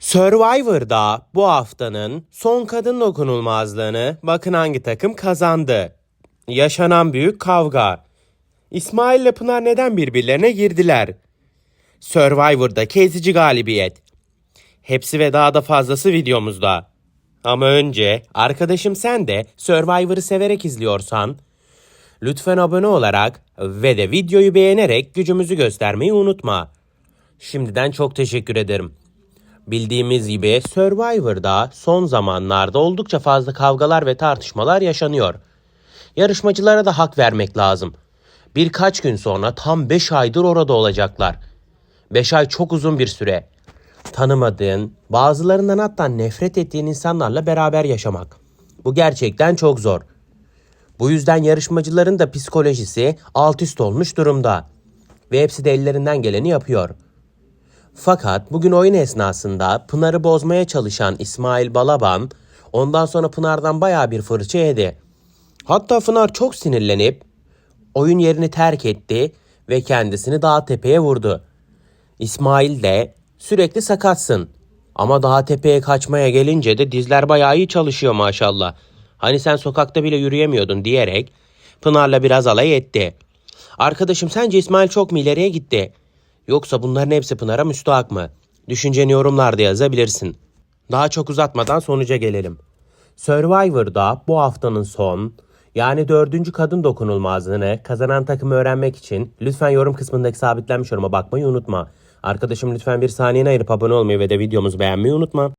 Survivor'da bu haftanın son kadın dokunulmazlığını bakın hangi takım kazandı. Yaşanan büyük kavga. İsmail ile Pınar neden birbirlerine girdiler? Survivor'da kezici galibiyet. Hepsi ve daha da fazlası videomuzda. Ama önce arkadaşım sen de Survivor'ı severek izliyorsan lütfen abone olarak ve de videoyu beğenerek gücümüzü göstermeyi unutma. Şimdiden çok teşekkür ederim. Bildiğimiz gibi Survivor'da son zamanlarda oldukça fazla kavgalar ve tartışmalar yaşanıyor. Yarışmacılara da hak vermek lazım. Birkaç gün sonra tam 5 aydır orada olacaklar. 5 ay çok uzun bir süre. Tanımadığın, bazılarından hatta nefret ettiğin insanlarla beraber yaşamak. Bu gerçekten çok zor. Bu yüzden yarışmacıların da psikolojisi alt üst olmuş durumda. Ve hepsi de ellerinden geleni yapıyor. Fakat bugün oyun esnasında Pınar'ı bozmaya çalışan İsmail Balaban ondan sonra Pınar'dan baya bir fırça yedi. Hatta Pınar çok sinirlenip oyun yerini terk etti ve kendisini dağ tepeye vurdu. İsmail de sürekli sakatsın. Ama daha tepeye kaçmaya gelince de dizler bayağı iyi çalışıyor maşallah. Hani sen sokakta bile yürüyemiyordun diyerek Pınar'la biraz alay etti. Arkadaşım sence İsmail çok mu ileriye gitti? Yoksa bunların hepsi Pınar'a müstahak mı? Düşünceni yorumlarda yazabilirsin. Daha çok uzatmadan sonuca gelelim. Survivor'da bu haftanın son yani dördüncü kadın dokunulmazlığını kazanan takımı öğrenmek için lütfen yorum kısmındaki sabitlenmiş yoruma bakmayı unutma. Arkadaşım lütfen bir saniyene ayırıp abone olmayı ve de videomuzu beğenmeyi unutma.